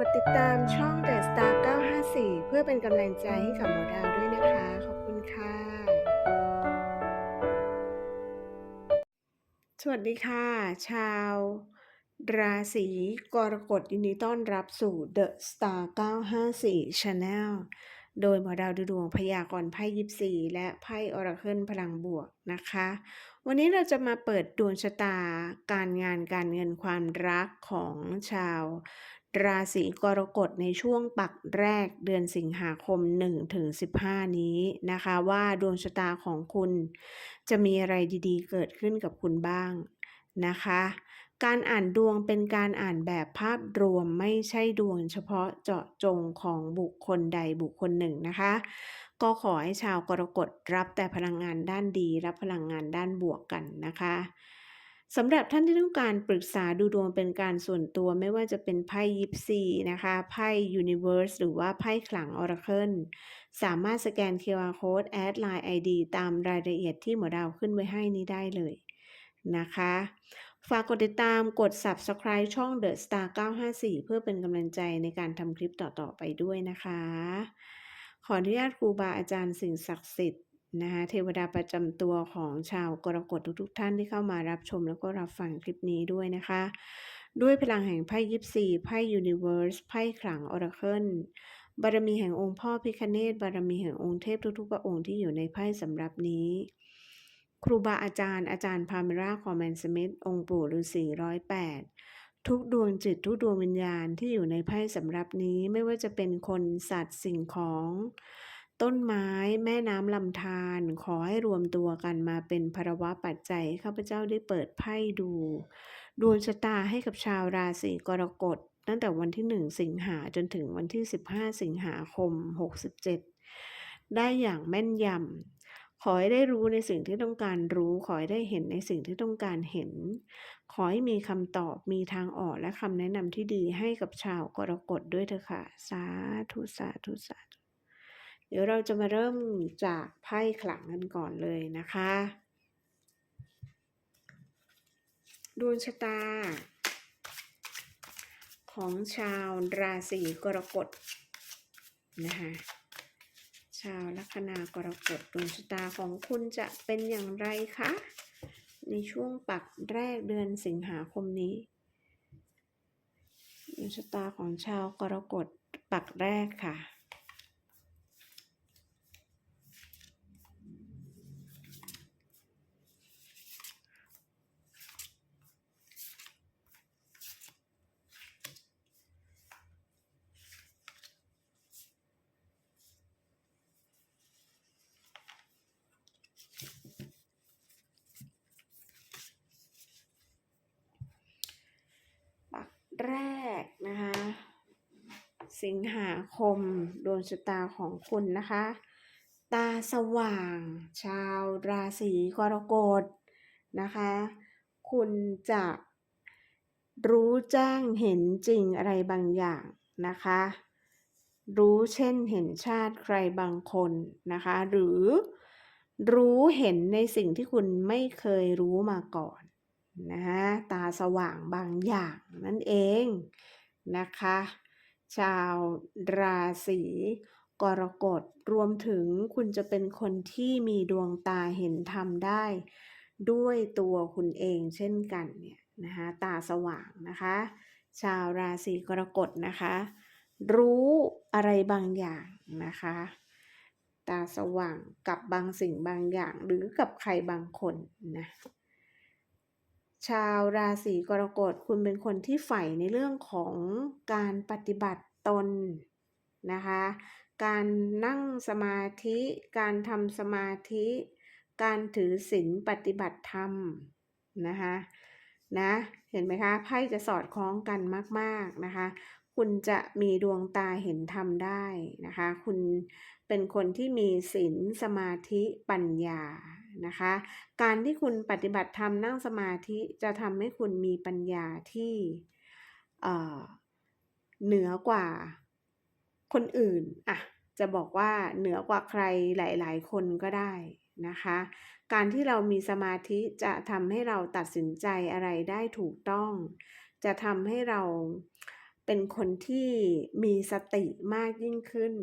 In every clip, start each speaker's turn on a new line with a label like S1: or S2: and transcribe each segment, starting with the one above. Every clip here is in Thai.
S1: กดติดตามช่อง The Star 954 เพื่อเป็นกำลังใจให้กับหมอดาวด้วยนะคะ ขอบคุณค่ะ สวัสดีค่ะ ชาวราศีกรกฎยินดีต้อนรับสู่ The Star 954 Channel โดยหมอดาวดูดวงพยากรณ์ไพ่ยิปซีและไพ่อราเคิลพลังบวกนะคะ วันนี้เราจะมาเปิดดวงชะตาการงานการเงินความรักของชาว ราศีกรกฎในช่วงปักแรกเดือนสิงหาคม 1-15 นี้นะคะ ว่าดวงชะตาของคุณจะมีอะไรดีๆ เกิดขึ้นกับคุณบ้างนะคะ การอ่านดวงเป็นการอ่านแบบภาพรวมไม่ใช่ดวงเฉพาะเจาะจงของบุคคลใดบุคคลหนึ่งนะคะ ก็ขอให้ชาวกรกฎรับแต่พลังงานด้านดี รับพลังงานด้านบวกกันนะคะ สำหรับท่านที่ต้องการปรึกษาดูดวงเป็นการส่วนตัวไม่ว่าจะเป็นไพ่ยิปซีนะคะไพ่ยูนิเว r ร์สหรือว่าไพ่ขลังออราเคิลสามารถสแกน QR Code แอดไลน์ ID ตามรายละเอียดที่หมอดาวขึ้นไว้ให้นี้ได้เลยนะคะ ฝากกดติดตามกด Subscribe ช่อง The Star 954 เพื่อเป็นกำลังใจในการทำคลิปต่อๆไปด้วยนะคะ ขออนุญาตครูบาอาจารย์สิ่งศักดิ์สิทธิ์ นะคะเทวดาประจำตัวของชาวกรกฎทุกๆท่านที่เข้ามารับชมแล้วก็รับฟังคลิปนี้ด้วยนะคะ ด้วยพลังแห่งไพ่ยิปซีไพ่ยูนิเว r ร์สไพ่ขลังออราเคิลบารมีแห่งองค์พ่อพิคเนตบารมีแห่งองค์เทพทุกๆพระองค์ที่อยู่ในไพ่สำหรับนี้ ครูบาอาจารย์อาจารย์พาเมราคอมแมนสมิธองค์ปู่ฤาษีร้อยแปดทุกดวงจิตทุกดวงวิญญาณที่อยู่ในไพ่สำหรับนี้ไม่ว่าจะเป็นคนสัตว์สิ่งของ ต้นไม้แม่น้ำลำธารขอให้รวมตัวกันมาเป็นภรวะปัจจัยข้าพเจ้าได้เปิดไพ่ดูดวงชะตาให้กับชาวราศีกรกฎตั้งแต่วันที่ 1 สิงหาจนถึงวันที่ 15 สิงหาคม 67 ได้อย่างแม่นยำขอให้ได้รู้ในสิ่งที่ต้องการรู้ ขอให้ได้เห็นในสิ่งที่ต้องการเห็น ขอให้มีคำตอบมีทางออกและคำแนะนำที่ดีให้กับชาวกรกฎด้วยเถอะค่ะ สาธุสาธุสาธุ เดี๋ยวเราจะมาเริ่มจากไพ่ขลังกันก่อนเลยนะคะดวงชะตา ของชาวราศีกรกฎนะคะชาวลัคนากรกฎดวงชะตาของคุณจะเป็นอย่างไรคะ ในช่วงปักแรกเดือนสิงหาคมนี้ดวงชะตาของชาวกรกฎปักแรกค่ะ ปักแรกนะคะ สิงหา คมดวงชะตาของคุณนะคะ ตาสว่าง ชาวราศีกรกฎนะคะ คุณจะรู้แจ้งเห็นจริงอะไรบางอย่างนะคะ รู้เช่นเห็นชาติใครบางคนนะคะ หรือรู้เห็นในสิ่งที่คุณไม่เคยรู้มาก่อนนะตาสว่างบางอย่างนั่นเองนะคะ ชาวราศีกรกฎรวมถึงคุณจะเป็นคนที่มีดวงตาเห็นธรรมได้ ด้วยตัวคุณเองเช่นกันเนี่ยนะคะตาสว่างนะคะ ชาวราศีกรกฎนะคะ รู้อะไรบางอย่างนะคะ ตาสว่างกับบางสิ่งบางอย่างหรือกับใครบางคนนะ ชาวราศีกรกฎคุณเป็นคนที่ใฝ่ในเรื่องของการปฏิบัติตนนะคะ การนั่งสมาธิ การทำสมาธิ การถือศีลปฏิบัติธรรมนะคะนะเห็นไหมคะไพ่จะสอดคล้องกันมากๆนะคะ คุณจะมีดวงตาเห็นธรรมได้นะคะ คุณเป็นคนที่มีศีลสมาธิปัญญา นะคะ การที่คุณปฏิบัติธรรมนั่งสมาธิจะทำให้คุณมีปัญญาที่เหนือกว่าคนอื่นอะจะบอกว่าเหนือกว่าใครหลาย ๆ คนก็ได้นะคะ การที่เรามีสมาธิจะทำให้เราตัดสินใจอะไรได้ถูกต้อง จะทำให้เราเป็นคนที่มีสติมากยิ่งขึ้น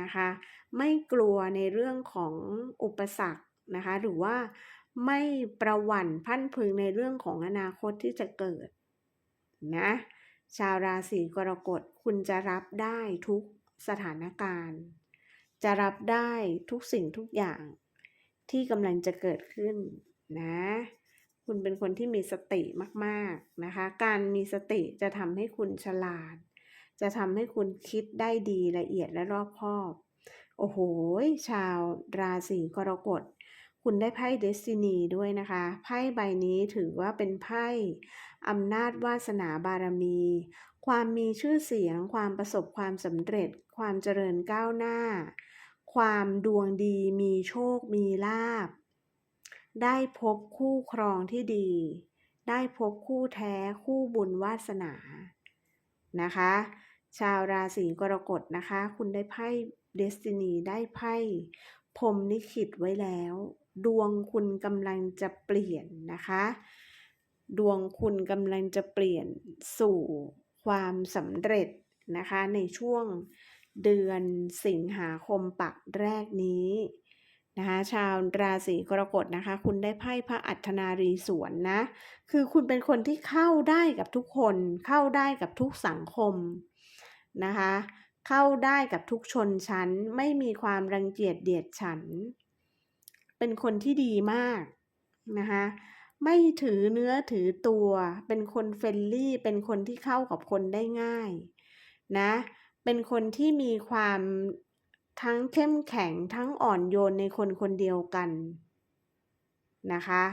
S1: นะคะ ไม่กลัวในเรื่องของอุปสรรค นะคะ หรือว่าไม่ประวั่นพันพึงในเรื่องของอนาคตที่จะเกิดนะชาวราศีกรกฎคุณจะรับได้ทุกสถานการณ์ จะรับได้ทุกสิ่งทุกอย่างที่กำลังจะเกิดขึ้นนะ คุณเป็นคนที่มีสติมากๆนะคะ การมีสติจะทำให้คุณฉลาด จะทำให้คุณคิดได้ดีละเอียดและรอบคอบ โอ้โห ชาวราศีกรกฎ คุณได้ไพ่เดสตินีด้วยนะคะ ไพ่ใบนี้ถือว่าเป็นไพ่อำนาจวาสนาบารมี ความมีชื่อเสียง ความประสบความสำเร็จ ความเจริญก้าวหน้า ความดวงดีมีโชคมีลาภได้พบคู่ครองที่ดี ได้พบคู่แท้คู่บุญวาสนานะคะ ชาวราศีกรกฎนะคะ คุณได้ไพ่เดสตินีได้ไพ่พรมลิขิตไว้แล้ว ดวงคุณกำลังจะเปลี่ยนนะคะ ดวงคุณกำลังจะเปลี่ยนสู่ความสำเร็จนะคะ ในช่วงเดือนสิงหาคมปักแรกนี้นะคะชาวราศีกรกฎนะคะ คุณได้ไพ่พระอัธนารีสวนนะ คือคุณเป็นคนที่เข้าได้กับทุกคนเข้าได้กับทุกสังคมนะคะ เข้าได้กับทุกชนชั้นไม่มีความรังเกียจเดียดฉัน เป็นคนที่ดีมากนะคะไม่ถือเนื้อถือตัว เป็นคนเฟรนลี่ เป็นคนที่เข้ากับคนได้ง่ายนะ เป็นคนที่มีความทั้งเข้มแข็งทั้งอ่อนโยนในคนคนเดียวกันนะคะ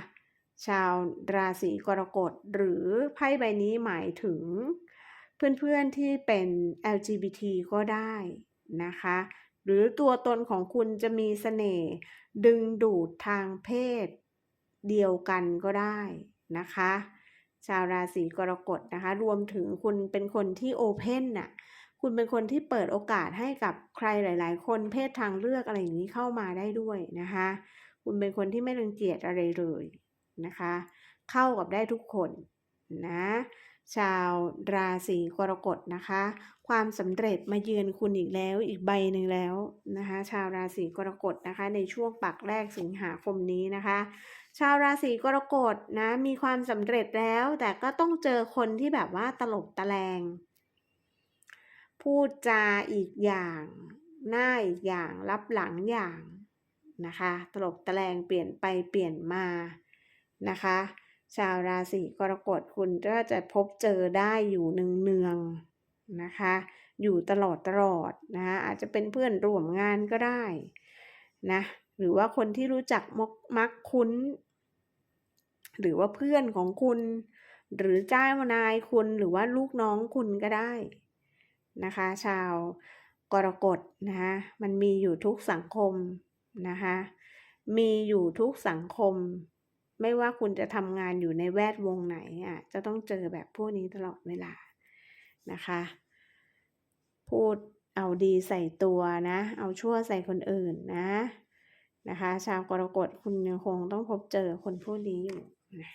S1: ชาวราศีกรกฎหรือไพ่ใบนี้หมายถึง เพื่อนๆที่เป็น LGBT ก็ได้นะคะ หรือตัวตนของคุณจะมีเสน่ห์ดึงดูดทางเพศ เดียวกันก็ได้นะคะ ชาวราศีกรกฎนะคะ รวมถึงคุณเป็นคนที่โอเพนน่ะคุณเป็นคนที่เปิดโอกาสให้กับใครหลาย ๆ คนเพศทางเลือกอะไรอย่างนี้เข้ามาได้ด้วยนะคะ คุณเป็นคนที่ไม่รังเกียจอะไรเลยนะคะ เข้ากับได้ทุกคนนะ ชาวราศีกรกฎนะคะ ความสำเร็จมาเยือนคุณอีกแล้วอีกใบหนึ่งแล้วนะคะ ชาวราศีกรกฎนะคะ ในช่วงปักแรกสิงหาคมนี้นะคะ ชาวราศีกรกฎนะมีความสำเร็จแล้ว แต่ก็ต้องเจอคนที่แบบว่าตลบตะแลง พูดจาอีกอย่างหน้าอีกอย่างรับหลังอย่างนะคะ ตลบตะแลงเปลี่ยนไปเปลี่ยนมานะคะ ชาวราศีกรกฎคุณก็จะพบเจอได้อยู่เนืองๆนะคะ อยู่ตลอดตลอดนะคะอาจจะเป็นเพื่อนร่วมงานก็ได้นะหรือว่าคนที่รู้จักมกมักคุ้น หรือว่าเพื่อนของคุณ หรือเจ้านายคุณหรือว่าลูกน้องคุณก็ได้นะคะ ชาวกรกฎนะคะมันมีอยู่ทุกสังคมนะคะมีอยู่ทุกสังคม ไม่ว่าคุณจะทำงานอยู่ในแวดวงไหนอะจะต้องเจอแบบพวกนี้ตลอดเวลานะคะ พูดเอาดีใส่ตัวนะ เอาชั่วใส่คนอื่นนะนะคะ ชาวกรกฎคุณยังคงต้องพบเจอคนพวกนี้อยู่นะ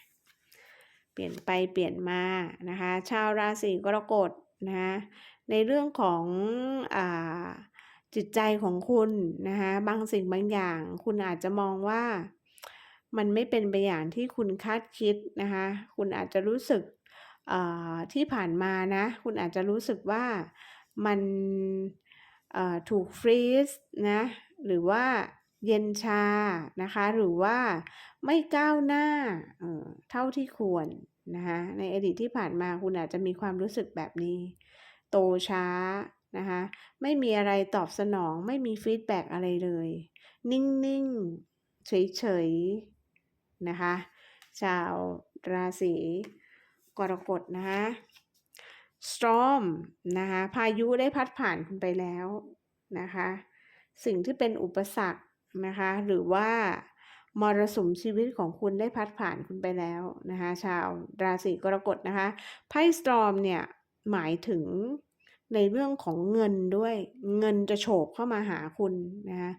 S1: เปลี่ยนไปเปลี่ยนมานะคะ ชาวราศีกรกฎนะในเรื่องของอจิตใจของคุณนะคะบางสิ่งบางอย่าง คุณอาจจะมองว่า มันไม่เป็นไปอย่างที่คุณคาดคิดนะคะ คุณอาจจะรู้สึกที่ผ่านมานะ คุณอาจจะรู้สึกว่ามันถูกฟรีซนะ หรือว่าเย็นชานะคะ หรือว่าไม่ก้าวหน้าเท่าที่ควรนะคะในอดีตที่ผ่านมาคุณอาจจะมีความรู้สึกแบบนี้ โตช้านะคะไม่มีอะไรตอบสนอง ไม่มีฟีดแบ็กอะไรเลย นิ่ง ๆ เฉย ๆ นะคะ ชาวราศีกรกฎนะคะ storm นะคะ พายุได้พัดผ่านคุณไปแล้วนะคะ สิ่งที่เป็นอุปสรรคนะคะ หรือว่ามรสุมชีวิตของคุณได้พัดผ่านคุณไปแล้วนะคะ ชาวราศีกรกฎนะคะไพ่สตรอมเนี่ยหมายถึงในเรื่องของเงินด้วย เงินจะโฉบเข้ามาหาคุณนะคะ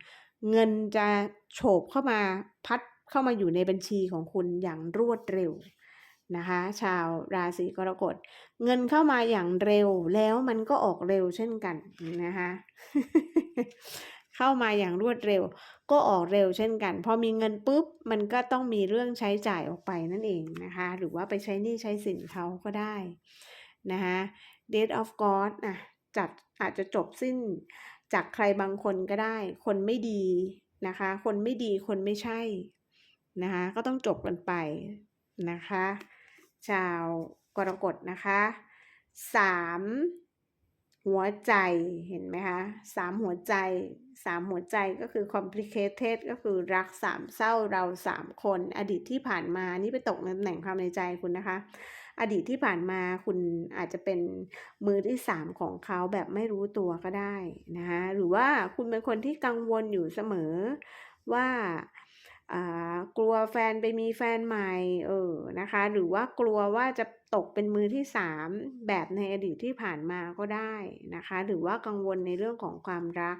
S1: เงินจะโฉบเข้ามาพัด เข้ามาอยู่ในบัญชีของคุณอย่างรวดเร็วนะคะชาวราศีกรกฎ เงินเข้ามาอย่างเร็วแล้วมันก็ออกเร็วเช่นกันนะคะเข้ามาอย่างรวดเร็ว ก็ออกเร็วเช่นกัน พอมีเงินปุ๊บมันก็ต้องมีเรื่องใช้จ่ายออกไปนั่นเองนะคะหรือว่าไปใช้หนี้ใช้สินเขาก็ได้นะคะ Date of God นะจัดอาจจะจบสิ้นจากใครบางคนก็ได้ คนไม่ดีนะคะ คนไม่ดีคนไม่ใช่ นะคะก็ต้องจบกันไปนะคะ ชาวกรกฎนะคะสามหัวใจเห็นไหมคะสามหัวใจสามหัวใจก็คือ complicated ก็คือรักสามเศร้าเราสามคน อดีตที่ผ่านมานี่ไปตกในตำแหน่งความในใจคุณนะคะ อดีตที่ผ่านมาคุณอาจจะเป็นมือที่สามของเขาแบบไม่รู้ตัวก็ได้นะคะหรือว่าคุณเป็นคนที่กังวลอยู่เสมอว่าอ่า กลัวแฟนไปมีแฟนใหม่เออนะคะ หรือว่ากลัวว่าจะตกเป็นมือที่สามแบบในอดีตที่ผ่านมาก็ได้นะคะ หรือว่ากังวลในเรื่องของความรัก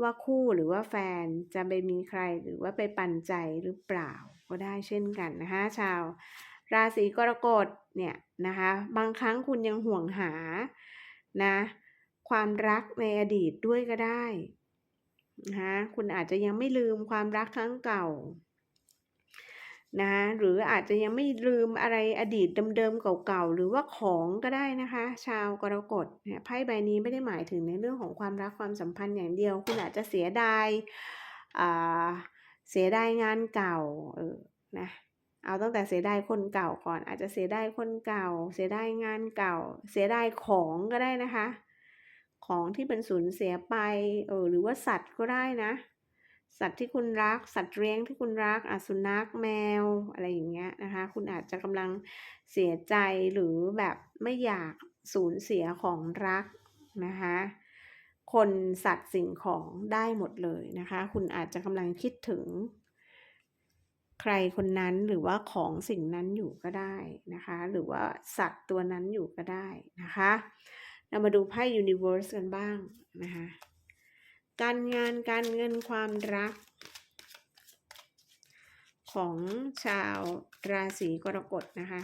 S1: ว่าคู่หรือว่าแฟนจะไปมีใครหรือว่าไปปันใจหรือเปล่าก็ได้เช่นกันนะคะชาว ราศีกรกฎเนี่ยนะคะ บางครั้งคุณยังห่วงหานะความรักในอดีตด้วยก็ได้ นะคะคุณอาจจะยังไม่ลืมความรักครั้งเก่านะหรืออาจจะยังไม่ลืมอะไรอดีตเดิมๆเก่าๆหรือว่าของก็ได้นะคะ ชาวกรกฎเนี่ยไพ่ใบนี้ไม่ได้หมายถึงในเรื่องของความรักความสัมพันธ์อย่างเดียว คุณอาจจะเสียดายเสียดายงานเก่าเออนะเอาตั้งแต่เสียดายคนเก่าก่อน อาจจะเสียดายคนเก่า เสียดายงานเก่า เสียดายของก็ได้นะคะ ของที่เป็นสูญเสียไปเออหรือว่าสัตว์ก็ได้นะ สัตว์ที่คุณรัก สัตว์เลี้ยงที่คุณรักอสุนัขแมวอะไรอย่างเงี้ยนะคะ คุณอาจจะกำลังเสียใจหรือแบบไม่อยากสูญเสียของรักนะคะคนสัตว์สิ่งของได้หมดเลยนะคะ คุณอาจจะกำลังคิดถึง ใครคนนั้นหรือว่าของสิ่งนั้นอยู่ก็ได้นะคะ หรือว่าสัตว์ตัวนั้นอยู่ก็ได้นะคะ เรามาดูไพ่ Universe กันบ้างนะคะ การงานการเงินความรัก ของชาวราศีกรกฎนะคะ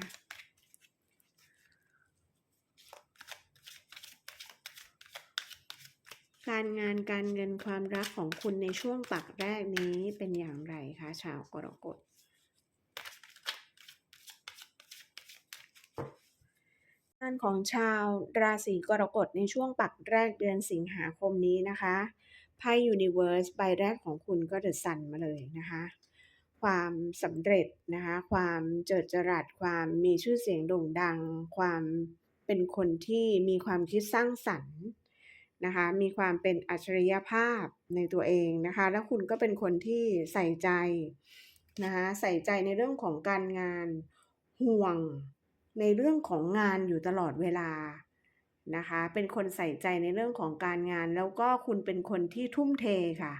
S1: การงานการเงินความรักของคุณในช่วงปักแรกนี้เป็นอย่างไรคะ ชาวกรกฎ งานของชาวราศีกรกฎในช่วงปักแรกเดือนสิงหาคมนี้นะคะไพ่ Universe ใบแรกของคุณก็เดอะซันมาเลยนะคะ ความสำเร็จนะคะ ความเจิดจรัสความมีชื่อเสียงโด่งดัง ความเป็นคนที่มีความคิดสร้างสรรค์นะคะ มีความเป็นอัจฉริยภาพในตัวเองนะคะ แล้วคุณก็เป็นคนที่ใส่ใจนะคะ ใส่ใจในเรื่องของการงานห่วง ในเรื่องของงานอยู่ตลอดเวลานะคะ เป็นคนใส่ใจในเรื่องของการงาน แล้วก็คุณเป็นคนที่ทุ่มเทค่ะ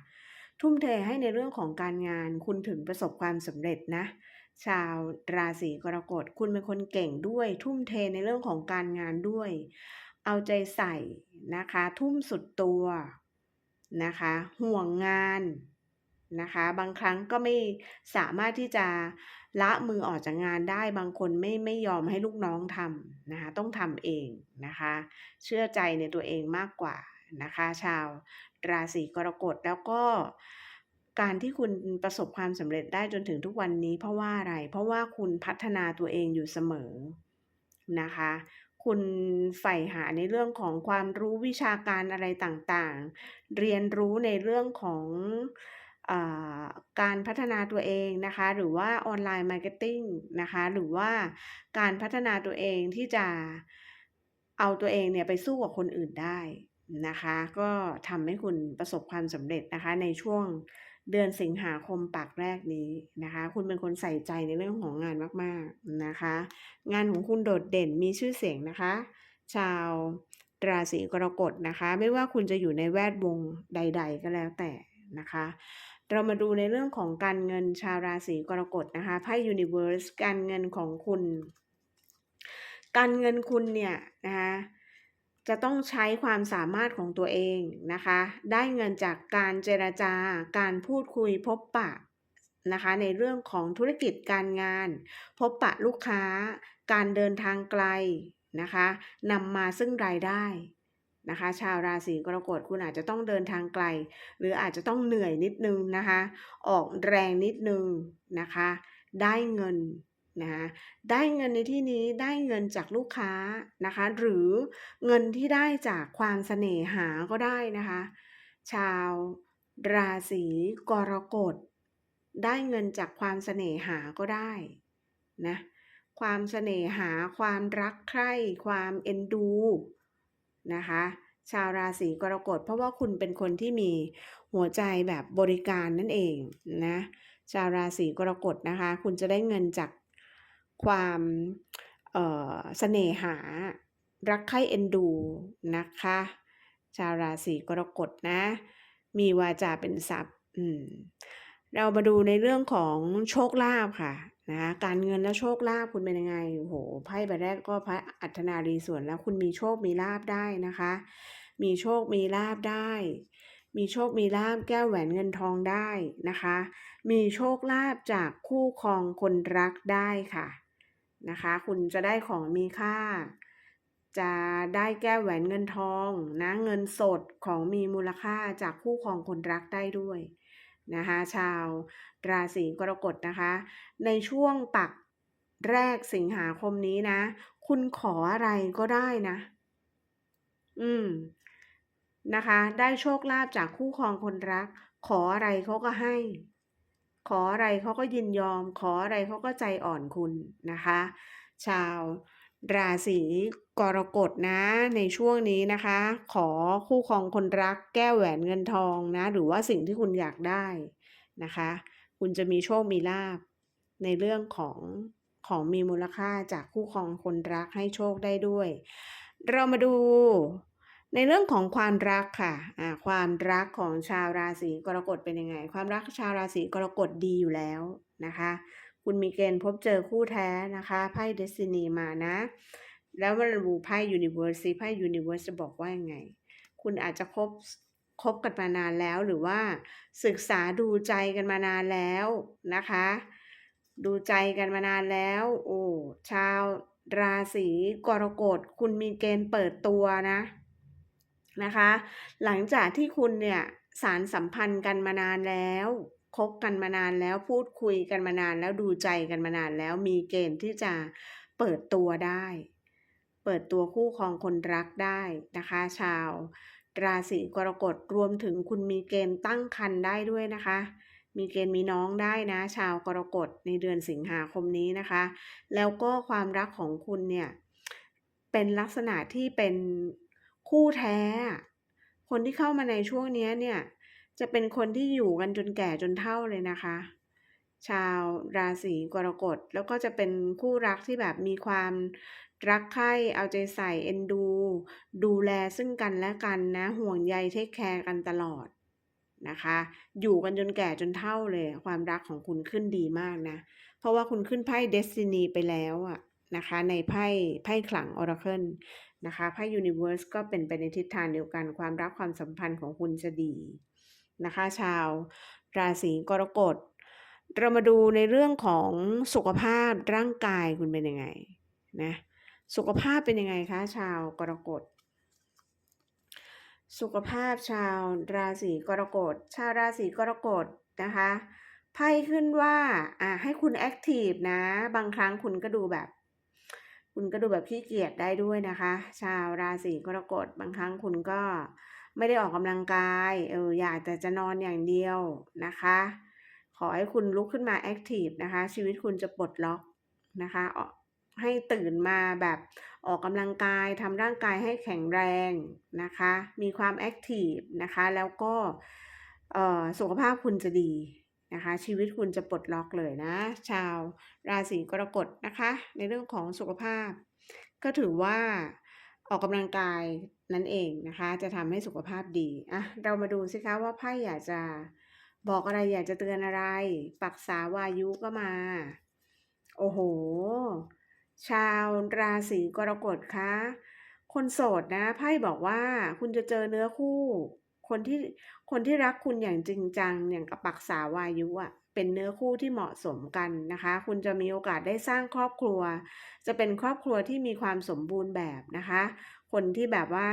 S1: ทุ่มเทให้ในเรื่องของการงาน คุณถึงประสบความสำเร็จนะ ชาวราศีกรกฎ คุณเป็นคนเก่งด้วย ทุ่มเทในเรื่องของการงานด้วย เอาใจใส่นะคะ ทุ่มสุดตัวนะคะ ห่วงงาน นะคะ บางครั้งก็ไม่สามารถที่จะละมือออกจากงานได้ บางคนไม่ไม่ยอมให้ลูกน้องทำนะคะ ต้องทำเองนะคะ เชื่อใจในตัวเองมากกว่านะคะ ชาวราศีกรกฎแล้วก็การที่คุณประสบความสำเร็จได้จนถึงทุกวันนี้ เพราะว่าอะไร เพราะว่าคุณพัฒนาตัวเองอยู่เสมอนะคะ คุณใฝ่หาในเรื่องของความรู้วิชาการอะไรต่างๆ เรียนรู้ในเรื่องของ การพัฒนาตัวเองนะคะ หรือว่าออนไลน์มาร์เก็ตติ้งนะคะ หรือว่าการพัฒนาตัวเองที่จะเอาตัวเองเนี่ยไปสู้กับคนอื่นได้นะคะ ก็ทำให้คุณประสบความสำเร็จนะคะ ในช่วงเดือนสิงหาคมปักแรกนี้นะคะ คุณเป็นคนใส่ใจในเรื่องของงานมากๆนะคะ งานของคุณโดดเด่นมีชื่อเสียงนะคะ ชาวราศีกรกฎนะคะ ไม่ว่าคุณจะอยู่ในแวดวงใด ๆ ก็แล้วแต่นะคะ เรามาดูในเรื่องของการเงินชาวราศีกรกฎนะคะไพ่ Universe การเงินของคุณ การเงินคุณเนี่ยนะคะจะต้องใช้ความสามารถของตัวเองนะคะ ได้เงินจากการเจรจาการพูดคุยพบปะนะคะในเรื่องของธุรกิจการงาน พบปะลูกค้า การเดินทางไกลนะคะนำมาซึ่งรายได้ นะคะ ชาวราศีกรกฎคุณอาจจะต้องเดินทางไกล หรืออาจจะต้องเหนื่อยนิดนึงนะคะ ออกแรงนิดนึงนะคะ ได้เงินนะคะได้เงินในที่นี้ได้เงินจากลูกค้านะคะ หรือเงินที่ได้จากความเสน่หาก็ได้นะคะ ชาวราศีกรกฎได้เงินจากความเสน่หาก็ได้นะความเสน่หาความรักใคร่ความเอ็นดู นะคะ ชาวราศีกรกฎเพราะว่าคุณเป็นคนที่มีหัวใจแบบบริการนั่นเองนะชาวราศีกรกฎนะคะ คุณจะได้เงินจากความเสน่หา รักใคร่เอ็นดูนะคะ ชาวราศีกรกฎนะ มีวาจาเป็นทรัพย์อืมเรามาดูในเรื่องของโชคลาภค่ะ นะคะการเงินและโชคลาภคุณเป็นยังไงโอ้โหไพ่ใบแรกก็พระอัธนารีส่วนแล้วคุณมีโชคมีลาภได้นะคะ มีโชคมีลาภได้ มีโชคมีลาภแก้วแหวนเงินทองได้นะคะ มีโชคลาภจากคู่ครองคนรักได้ค่ะนะคะ คุณจะได้ของมีค่า จะได้แก้วแหวนเงินทองนะเงินสดของมีมูลค่าจากคู่ครองคนรักได้ด้วย นะคะชาวราศีกรกฎนะคะ ในช่วงปักแรกสิงหาคมนี้นะ คุณขออะไรก็ได้นะ อืมนะคะ ได้โชคลาภจากคู่ครองคนรัก ขออะไรเขาก็ให้ ขออะไรเขาก็ยินยอม ขออะไรเขาก็ใจอ่อนคุณนะคะ ชาว ราศีกรกฎนะ ในช่วงนี้นะคะ ขอคู่ครองคนรักแก้วแหวนเงินทองนะ หรือว่าสิ่งที่คุณอยากได้นะคะ คุณจะมีโชคมีลาภในเรื่องของของมีมูลค่าจากคู่ครองคนรักให้โชคได้ด้วย เรามาดูในเรื่องของความรักค่ะอ่าความรักของชาวราศีกรกฎเป็นยังไง ความรักชาวราศีกรกฎดีอยู่แล้วนะคะ คุณมีเกณฑ์พบเจอคู่แท้นะคะไพ่เดสตินีมานะ แล้วมันดูไพ่ยูนิเวอร์สไพ่ยูนิเวอร์สจะบอกว่ายังไง คุณอาจจะคบคบกันมานานแล้วหรือว่าศึกษาดูใจกันมานานแล้วนะคะ ดูใจกันมานานแล้ว โอ้ชาวราศีกรกฎคุณมีเกณฑ์เปิดตัวนะนะคะ หลังจากที่คุณเนี่ยสารสัมพันธ์กันมานานแล้ว คบกันมานานแล้วพูดคุยกันมานานแล้วดูใจกันมานานแล้วมีเกณฑ์ที่จะเปิดตัวได้ เปิดตัวคู่ครองคนรักได้นะคะ ชาวราศีกรกฎรวมถึงคุณมีเกณฑ์ตั้งครรภ์ได้ด้วยนะคะ มีเกณฑ์มีน้องได้นะ ชาวกรกฎในเดือนสิงหาคมนี้นะคะ แล้วก็ความรักของคุณเนี่ยเป็นลักษณะที่เป็นคู่แท้ คนที่เข้ามาในช่วงนี้เนี่ย จะเป็นคนที่อยู่กันจนแก่จนเฒ่าเลยนะคะ ชาวราศีกรกฎแล้วก็จะเป็นคู่รักที่แบบมีความรักใคร่เอาใจใส่เอ็นดู ดูแลซึ่งกันและกันนะ ห่วงใยเทคแคร์กันตลอดนะคะ อยู่กันจนแก่จนเฒ่าเลย ความรักของคุณขึ้นดีมากนะ เพราะว่าคุณขึ้นไพ่เดสตินีไปแล้วอะนะคะ ในไพ่ไพ่ขลังออราเคิลนะคะไพ่ยูนิเวอร์สก็เป็นไปในทิศทางเดียวกัน ความรักความสัมพันธ์ของคุณจะดี นะคะ ชาวราศีกรกฎ เรามาดูในเรื่องของสุขภาพร่างกายคุณเป็นยังไงนะสุขภาพเป็นยังไงคะ ชาวกรกฎ สุขภาพชาวราศีกรกฎ ชาวราศีกรกฎนะคะไพ่ขึ้นว่าอ่าให้คุณแอคทีฟนะ บางครั้งคุณก็ดูแบบ คุณก็ดูแบบขี้เกียจได้ด้วยนะคะ ชาวราศีกรกฎบางครั้งคุณก็ ไม่ได้ออกกำลังกายเอออยากแต่จะนอนอย่างเดียวนะคะ ขอให้คุณลุกขึ้นมาแอคทีฟนะคะ ชีวิตคุณจะปลดล็อกนะคะให้ตื่นมาแบบออกกำลังกายทำร่างกายให้แข็งแรงนะคะ มีความแอคทีฟนะคะ แล้วก็สุขภาพคุณจะดีนะคะ ชีวิตคุณจะปลดล็อกเลยนะ ชาวราศีกรกฎนะคะ ในเรื่องของสุขภาพ ก็ถือว่า ออกกำลังกายนั่นเองนะคะ จะทำให้สุขภาพดีอะเรามาดูสิคะว่าไพ่อยากจะบอกอะไรอยากจะเตือนอะไร ปักษาวายุก็มา โอ้โห ชาวราศีกรกฎคะคนโสดนะไพ่บอกว่าคุณจะเจอเนื้อคู่ คนที่คนที่รักคุณอย่างจริงจังอย่างกับปักษาวายุอะ เป็นเนื้อคู่ที่เหมาะสมกันนะคะ คุณจะมีโอกาสได้สร้างครอบครัว จะเป็นครอบครัวที่มีความสมบูรณ์แบบนะคะ คนที่แบบว่า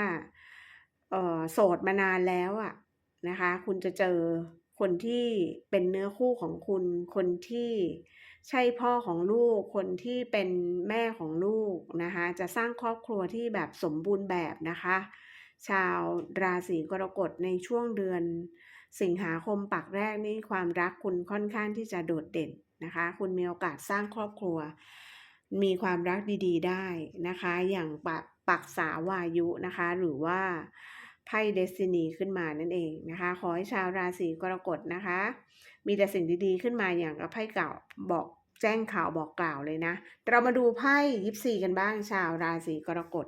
S1: โสดมานานแล้วอะนะคะ คุณจะเจอคนที่เป็นเนื้อคู่ของคุณ คนที่ใช่พ่อของลูก คนที่เป็นแม่ของลูกนะคะ จะสร้างครอบครัวที่แบบสมบูรณ์แบบนะคะ ชาวราศีกรกฎในช่วงเดือน สิงหาคมปักแรกนี่ความรักคุณค่อนข้างที่จะโดดเด่นนะคะ คุณมีโอกาสสร้างครอบครัว มีความรักดีๆ ได้นะคะ อย่างปักปักษาวายุนะคะ หรือว่าไพ่เดสตินีขึ้นมานั่นเองนะคะ ขอให้ชาวราศีกรกฎนะคะ มีแต่สิ่งดีๆ ขึ้นมาอย่างกับไพ่เก่าบอกแจ้งข่าวบอกกล่าวเลยนะ เรามาดูไพ่ยิปซีกันบ้างชาวราศีกรกฎ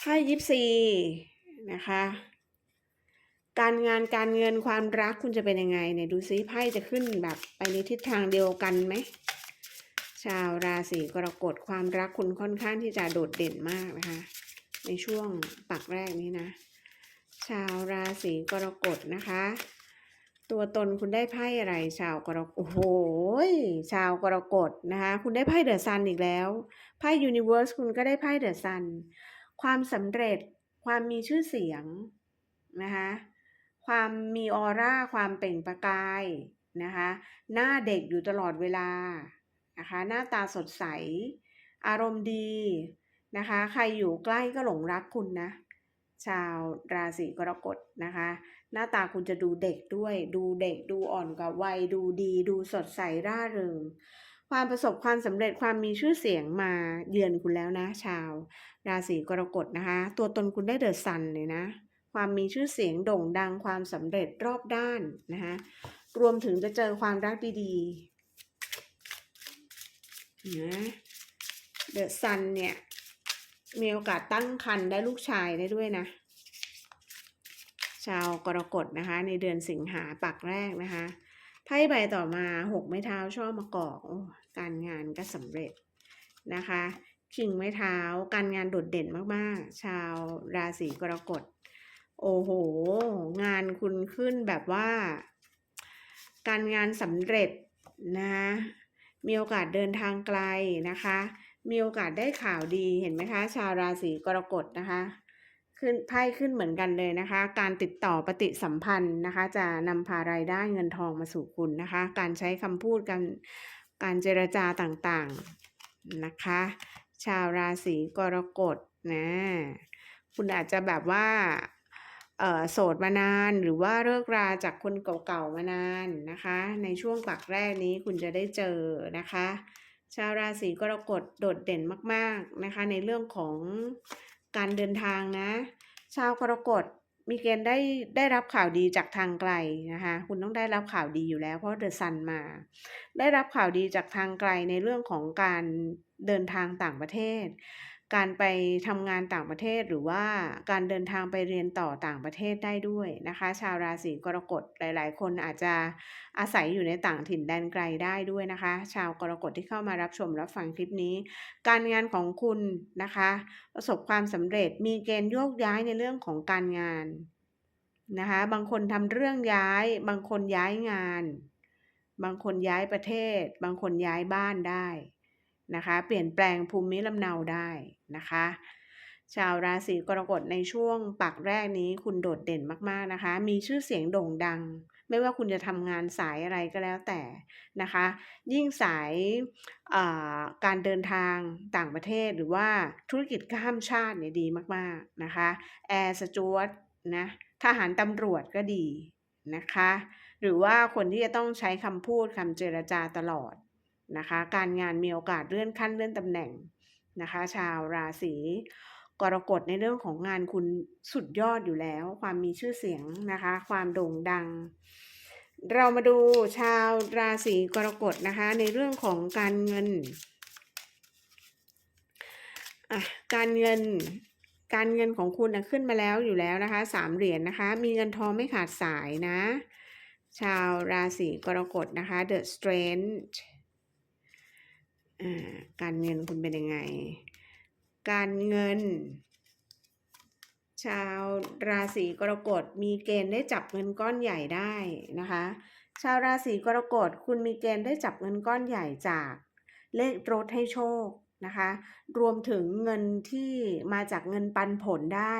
S1: ไพ่ยิปซีนะคะ การงานการเงินความรักคุณจะเป็นยังไงเนี่ยดูซิไพ่จะขึ้นแบบไปในทิศทางเดียวกันไหมชาวราศีกรกฎความรักคุณค่อนข้างที่จะโดดเด่นมากนะคะ ในช่วงปักแรกนี้นะ ชาวราศีกรกฎนะคะ ตัวตนคุณได้ไพ่อะไร ชาวกรกฎโอ้โหชาวกรกฎนะคะ คุณได้ไพ่เดอะซันอีกแล้วไพ่ยูนิเวอร์สคุณก็ได้ไพ่เดอะซันความสำเร็จความมีชื่อเสียงนะคะ ความมีออร่าความเปล่งประกายนะคะหน้าเด็กอยู่ตลอดเวลานะคะหน้าตาสดใส อารมณ์ดีนะคะใครอยู่ใกล้ก็หลงรักคุณนะ ชาวราศีกรกฎนะคะ หน้าตาคุณจะดูเด็กด้วย ดูเด็กดูอ่อนกว่าวัยดูดี ดูสดใสร่าเริงความประสบความสำเร็จความมีชื่อเสียงมาเยือนคุณแล้วนะ ชาว ราศีกรกฎนะคะ ตัวตนคุณได้เดอะซันเลยนะ ความมีชื่อเสียงโด่งดังความสำเร็จรอบด้านนะคะรวมถึงจะเจอความรักดีๆนะเดอะซันเนี่ย มีโอกาสตั้งครรภ์ได้ลูกชายได้ด้วยนะ ชาวกรกฎนะคะ ในเดือนสิงหาปักแรกนะคะไพ่ใบต่อมาหกไม้เท้าช่อมะกอกโอ้การงานก็สำเร็จนะคะคิงไม้เท้าการงานโดดเด่นมากๆ ชาวราศีกรกฎ โอ้โห งานคุณขึ้นแบบว่า การงานสำเร็จนะมีโอกาสเดินทางไกลนะคะ มีโอกาสได้ข่าวดีเห็นไหมคะ ชาวราศีกรกฎนะคะ ขึ้นไพ่ขึ้นเหมือนกันเลยนะคะ การติดต่อปฏิสัมพันธ์นะคะ จะนำพารายได้เงินทองมาสู่คุณนะคะ การใช้คำพูดการการเจรจาต่างๆนะคะ ชาวราศีกรกฎนะ คุณอาจจะแบบว่า โสดมานานหรือว่าเลิกราจากคนเก่าๆมานานนะคะ ในช่วงปักแรกนี้คุณจะได้เจอนะคะ ชาวราศีกรกฎโดดเด่นมากๆนะคะ ในเรื่องของการเดินทางนะ ชาวกรกฎมีเกณฑ์ได้ได้รับข่าวดีจากทางไกลนะคะ คุณต้องได้รับข่าวดีอยู่แล้วเพราะเดอะซันมา ได้รับข่าวดีจากทางไกลในเรื่องของการเดินทางต่างประเทศ การไปทำงานต่างประเทศหรือว่าการเดินทางไปเรียนต่อต่างประเทศได้ด้วยนะคะ ชาวราศีกรกฎหลาย ๆ คนอาจจะอาศัยอยู่ในต่างถิ่นแดนไกลได้ด้วยนะคะ ชาวกรกฎที่เข้ามารับชมรับฟังคลิปนี้ การงานของคุณนะคะ ประสบความสำเร็จมีเกณฑ์โยกย้ายในเรื่องของการงานนะคะ บางคนทำเรื่องย้าย บางคนย้ายงาน บางคนย้ายประเทศ บางคนย้ายบ้านได้ นะคะ เปลี่ยนแปลงภูมิลำเนาได้นะคะ ชาวราศีกรกฎในช่วงปักแรกนี้คุณโดดเด่นมากๆนะคะ มีชื่อเสียงโด่งดัง ไม่ว่าคุณจะทำงานสายอะไรก็แล้วแต่นะคะ ยิ่งสายาการเดินทางต่างประเทศหรือว่าธุรกิจข้ามชาติเนี่ยดีมากๆนะคะแอร์สจวตนะทหารตำรวจก็ดีนะคะ หรือว่าคนที่จะต้องใช้คำพูดคำเจรจาตลอด นะคะ การงานมีโอกาสเลื่อนขั้นเลื่อนตำแหน่งนะคะ ชาวราศีกรกฎในเรื่องของงานคุณสุดยอดอยู่แล้ว ความมีชื่อเสียงนะคะ ความโด่งดัง เรามาดูชาวราศีกรกฎนะคะ ในเรื่องของการเงินการเงินการเงินของคุณนะขึ้นมาแล้วอยู่แล้วนะคะสามเหรียญนนะคะ มีเงินทองไม่ขาดสายนะ ชาวราศีกรกฎนะคะ The Strength การเงินคุณเป็นยังไง การเงิน ชาวราศีกรกฎมีเกณฑ์ได้จับเงินก้อนใหญ่ได้นะคะ ชาวราศีกรกฎคุณมีเกณฑ์ได้จับเงินก้อนใหญ่จากเลขรถให้โชคนะคะ รวมถึงเงินที่มาจากเงินปันผลได้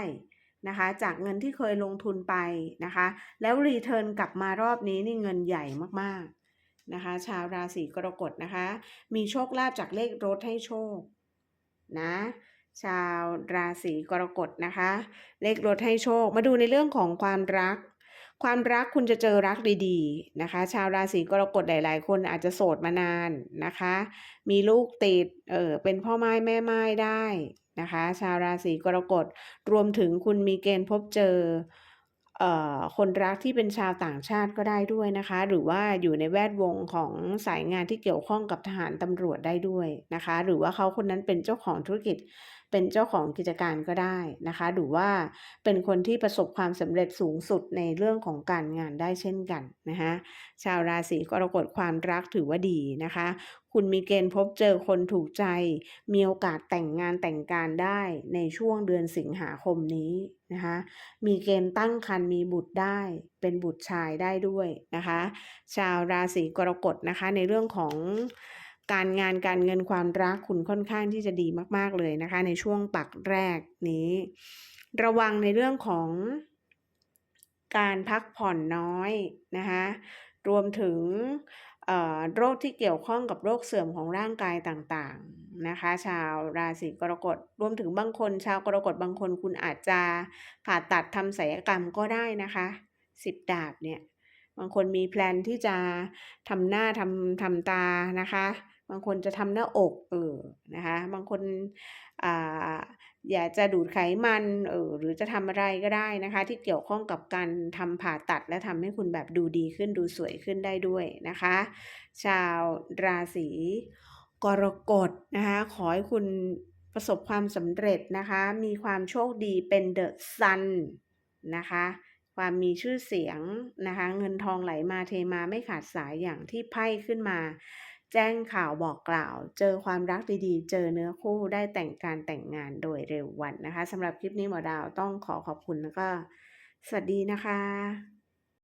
S1: นะคะ จากเงินที่เคยลงทุนไปนะคะ แล้วรีเทิร์นกลับมารอบนี้นี่เงินใหญ่มากๆ นะคะ ชาวราศีกรกฎนะคะ มีโชคลาภจากเลขรถให้โชคนะชาวราศีกรกฎนะคะ เลขรถให้โชค มาดูในเรื่องของความรัก ความรักคุณจะเจอรักดีๆนะคะ ชาวราศีกรกฎหลาย ๆ คนอาจจะโสดมานานนะคะ มีลูกติดเออเป็นพ่อไม้แม่ไม้ได้นะคะ ชาวราศีกรกฎรวมถึงคุณมีเกณฑ์พบเจอเอ่อ คนรักที่เป็นชาวต่างชาติก็ได้ด้วยนะคะ หรือว่าอยู่ในแวดวงของสายงานที่เกี่ยวข้องกับทหารตำรวจได้ด้วยนะคะ หรือว่าเขาคนนั้นเป็นเจ้าของธุรกิจเป็นเจ้าของกิจการก็ได้นะคะ หรือว่าเป็นคนที่ประสบความสำเร็จสูงสุดในเรื่องของการงานได้เช่นกันนะคะชาวราศีกรกฎความรักถือว่าดีนะคะ คุณมีเกณฑ์พบเจอคนถูกใจ มีโอกาสแต่งงานแต่งการได้ในช่วงเดือนสิงหาคมนี้นะคะมีเกณฑ์ตั้งครรภ์มีบุตรได้เป็นบุตรชายได้ด้วยนะคะ ชาวราศีกรกฎนะคะในเรื่องของ การงานการเงินความรักคุณค่อนข้างที่จะดีมาก ๆ เลยนะคะ ในช่วงปักแรกนี้ ระวังในเรื่องของการพักผ่อนน้อยนะคะรวมถึงโรคที่เกี่ยวข้องกับโรคเสื่อมของร่างกายต่างๆนะคะ ชาวราศีกรกฎรวมถึงบางคน ชาวกรกฎบางคนคุณอาจจะผ่าตัดทำศัลยกรรมก็ได้นะคะสิบดาบเนี่ยบางคนมีแพลนที่จะทำหน้าทำทำตานะคะ บางคนจะทำหน้าอกเออนะคะบางคนอ่าอยากจะดูดไขมันเออหรือจะทำอะไรก็ได้นะคะ ที่เกี่ยวข้องกับการทำผ่าตัดและทำให้คุณแบบดูดีขึ้นดูสวยขึ้นได้ด้วยนะคะ ชาวราศีกรกฎนะคะ ขอให้คุณประสบความสำเร็จนะคะ มีความโชคดีเป็นเดอะซันนะคะ ความมีชื่อเสียงนะคะ เงินทองไหลมาเทมาไม่ขาดสายอย่างที่ไพ่ขึ้นมา แจ้งข่าวบอกกล่าว เจอความรักดีๆ เจอเนื้อคู่ได้แต่งการแต่งงานโดยเร็ววันนะคะสำหรับคลิปนี้หมอดาวต้องขอขอบคุณแล้วก็ สวัสดีนะคะ